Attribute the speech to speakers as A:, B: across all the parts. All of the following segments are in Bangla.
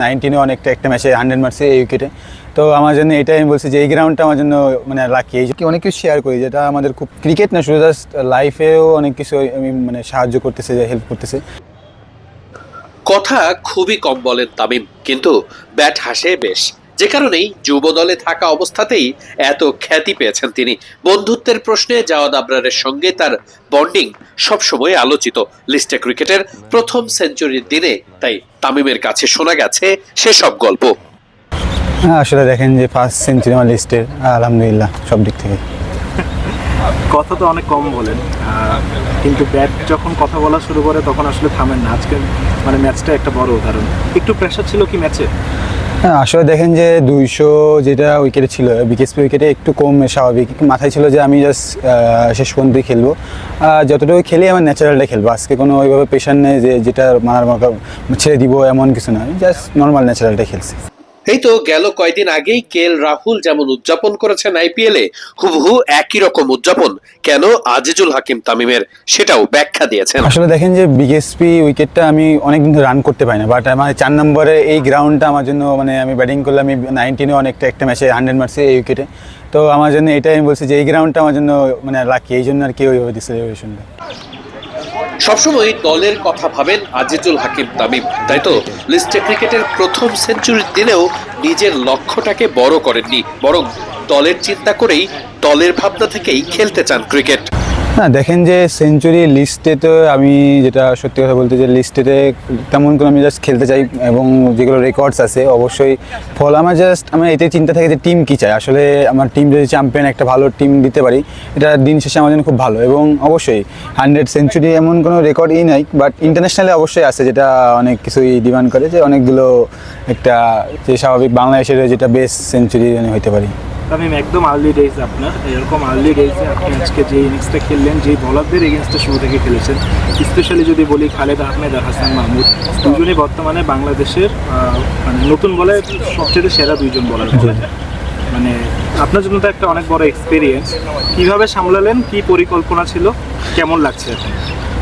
A: নাইনটিনে অনেকটা একটা ম্যাচে হান্ড্রেড মারছে এই উইকেটে তো আমার জন্য এটাই আমি বলছি যে এই গ্রাউন্ডটা আমার জন্য মানে লাকি এই অনেক কিছু শেয়ার করি যেটা আমাদের খুব ক্রিকেট না, শুধু জাস্ট লাইফেও অনেক কিছু আমি মানে সাহায্য করতেছে হেল্প করতেছে।
B: কথা খুবই কম বলেন তামিম, কিন্তু ব্যাট হাসে বেশ। যে কারণেই যুব দলে থাকা অবস্থাতেই এত খ্যাতি পেয়েছেন তিনি। বন্ধুত্বের প্রশ্নে জাওয়াদ আবরারের সঙ্গে তার বন্ডিং সবসময় আলোচিত। লিস্টে ক্রিকেটের প্রথম সেঞ্চুরির দিনে তাই তামিমের কাছে শোনা গেছে সেসব গল্প।
A: হ্যাঁ আসলে দেখেন যে ফার্স্ট সেঞ্চুরি আমার লিস্টের আলহামদুলিল্লাহ সব দিক থেকে।
C: কথা তো অনেক কম বলেন আহ, কিন্তু ব্যাট যখন কথা বলা শুরু করে তখন আসলে থামেন না। আজকে মানে ম্যাচটা একটা বড় উদাহরণ। একটু প্রেশার ছিল কি ম্যাচে
A: হ্যাঁ আসলে দেখেন যে দুইশো যেটা উইকেটে ছিল বিকেএসপি উইকেটে একটু কম স্বাভাবিক। মাথায় ছিল যে আমি জাস্ট শেষ পর্যন্তই খেলব। যতটুকু খেলি আমার ন্যাচারালটা খেলব। আজকে কোনো ওইভাবে পেশার নেই যে যেটা মারার ছেড়ে দিব এমন কিছু নয় জাস্ট নর্মাল ন্যাচারালটা খেলছি।
B: এই তো গেল কয়দিন আগেই কে এল রাহুল যেমন উদযাপন করেছেন আইপিএলে হুবহু একই রকম উদযাপন। কেন আজিজুল হাকিম তামিমের সেটাও ব্যাখ্যা দিয়েছেন।
A: আসলে দেখেন যে বিকেএসপি উইকেটটা আমি অনেক দিন রান করতে পারি না বাট আমার চার নম্বরে এই গ্রাউন্ডটা আমার জন্য মানে আমি ব্যাটিং করলে আমি নাইনটিনে অনেকটা একটা ম্যাচে হান্ড্রেড মারছি এই উইকেটে তো আমার জন্য এটাই আমি বলছি যে এই গ্রাউন্ডটা আমার জন্য মানে লাকি এই জন্য আর কি ওইভাবে দিচ্ছে
B: সবসময় দলের কথা ভাবেন আজিজুল হাকিম তামিম। তাই তো? লিস্টে ক্রিকেটের প্রথম সেঞ্চুরির দিনেও নিজের লক্ষ্যটাকে বড় করেননি, বরং দলের চিন্তা করেই দলের ভাবনা থেকেই খেলতে চান ক্রিকেট।
A: না, দেখেন যে সেঞ্চুরি লিস্টে তো আমি যেটা সত্যি কথা বলতে যে লিস্টেতে তেমন করে আমি জাস্ট খেলতে চাই এবং যেগুলো রেকর্ডস আছে, অবশ্যই ফল, আমার জাস্ট আমার এটাই চিন্তা থাকে যে টিম কী চাই আসলে আমার টিম যদি চ্যাম্পিয়ন একটা ভালো টিম দিতে পারি, এটা দিন শেষে আমার জন্য খুব ভালো এবং অবশ্যই হান্ড্রেড সেঞ্চুরি এমন কোনো রেকর্ডই নাই বাট ইন্টারন্যাশনালে অবশ্যই আছে যেটা অনেক কিছুই ডিমান্ড করে যে অনেকগুলো একটা যে স্বাভাবিক বাংলাদেশের যেটা বেস্ট সেঞ্চুরি হইতে পারি।
C: তামিম একদম আর্লি ডেজ আপনার। এরকম আর্লি ডেজে আপনি আজকে যে ইনিংসটা খেললেন যে বলারদের এগেনস্টে শুরু থেকে খেলেছেন স্পেশালি যদি বলি খালেদ আহমেদ আর হাসান মাহমুদ দুজনই বর্তমানে বাংলাদেশের মানে নতুন বলে সবচেয়ে সেরা দুইজন বলার মানে আপনার জন্য তো একটা অনেক বড় এক্সপিরিয়েন্স কীভাবে সামলালেন কি পরিকল্পনা ছিল কেমন লাগছে এখন?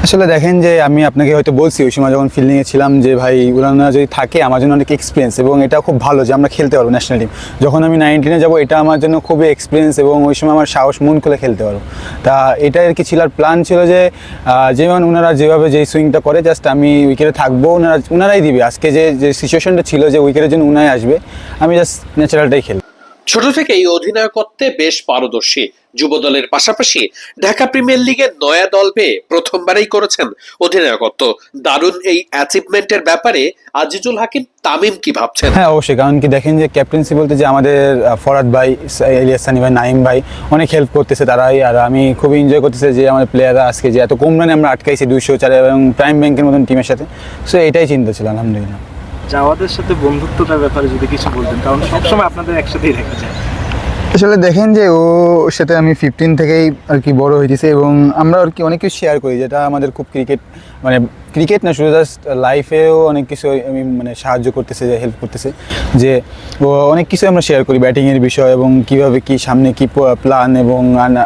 A: আসলে দেখেন যে আমি আপনাকে হয়তো বলছি, ওই সময় যখন ফিল্ডিংয়ে ছিলাম যে ভাই উড়ানা যদি থাকে, আমার জন্য অনেক এক্সপিরিয়েন্স এবং এটা খুব ভালো যে আমরা খেলতে পারব ন্যাশনাল টিম যখন আমি নাইনটিনে যাব, এটা আমার জন্য খুবই এক্সপিরিয়েন্স এবং ওই সময় আমার সাহস মন খুলে খেলতে পারব। তা এটা আর কি ছিল, আর প্ল্যান ছিল যে যেমন ওনারা যেভাবে যেই সুইংটা করে জাস্ট আমি উইকেটে থাকব ওনারা ওনারাই দিবে। আজকে যে যে সিচুয়েশনটা ছিল যে উইকেটের জন্য উনাই আসবে, আমি জাস্ট ন্যাচারালটাই খেলব।
B: ছোট থেকেই অধিনায়কত্বে বেশ পারদর্শী। যুব দলের পাশাপাশি ঢাকা প্রিমিয়ার লিগের নয়া দল পেয়ে প্রথমবারই করেছেন অধিনায়কত্ব। দারুণ এই অ্যাচিভমেন্টের ব্যাপারে আজিজুল হাকিম, তামিম কি ভাবছেন?
A: হ্যাঁ অবশ্যই, কারণ কি দেখেন যে ক্যাপ্টেন্সি বলতে যে আমাদের ফরাদ ভাই ইলিয়াস সানি ভাই নাইম ভাই, অনেক হেল্প করতেছে তারাই। আর আমি খুবই এনজয় করতেছে যে আমাদের প্লেয়াররা আজকে যে এত কম রানে আমরা আটকাইছি দুইশো চার এবং প্রাইম ব্যাংকের মতন টিমের সাথে। সো এটাই চিন্তা ছিল, আলহামদুলিল্লাহ।
C: জাওয়াদের সাথে বন্ধুত্বটার ব্যাপারে যদি কিছু বলতেন, কারণ সবসময় আপনাদের একসাথেই দেখা যায়।
A: আসলে দেখেন যে, ও সাথে আমি ফিফটিন থেকেই আর কি বড় হইতেছে এবং আমরা আর কি অনেক কিছু শেয়ার করি, যেটা আমাদের খুব ক্রিকেট মানে ক্রিকেট না, শুধু জাস্ট লাইফেও অনেক কিছু আমি মানে সাহায্য করতেছে যে হেল্প করতেছে, যে ও অনেক কিছু আমরা শেয়ার করি ব্যাটিংয়ের বিষয় এবং কীভাবে কি সামনে কি প্ল্যান এবং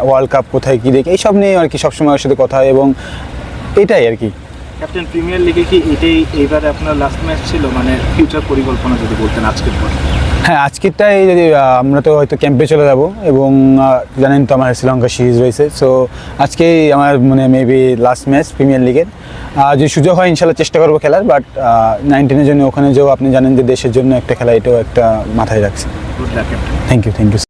A: ওয়ার্ল্ড কাপ কোথায় কী দেখে, এইসব নিয়ে আর কি সবসময় ওর সাথে কথা এবং এটাই আর কি।
C: ক্যাপ্টেন প্রিমিয়ার লিগে কি এটাই এইবারে আপনার লাস্ট ম্যাচ ছিল? মানে ফিউচার পরিকল্পনা যদি বলতেন আজকের পর।
A: হ্যাঁ আজকেরটাই যদি আমরা তো হয়তো ক্যাম্পে চলে যাব এবং জানেন তো আমার শ্রীলঙ্কা সিরিজ রয়েছে। সো আজকেই আমার মানে মেবি লাস্ট ম্যাচ প্রিমিয়ার লিগের। আর যদি সুযোগ হয় ইনশাল্লাহ চেষ্টা করব খেলার বাট নাইনটিনের জন্য ওখানে যেও আপনি জানেন যে দেশের জন্য একটা খেলা এটাও একটা মাথায় রাখছে। Thank you thank you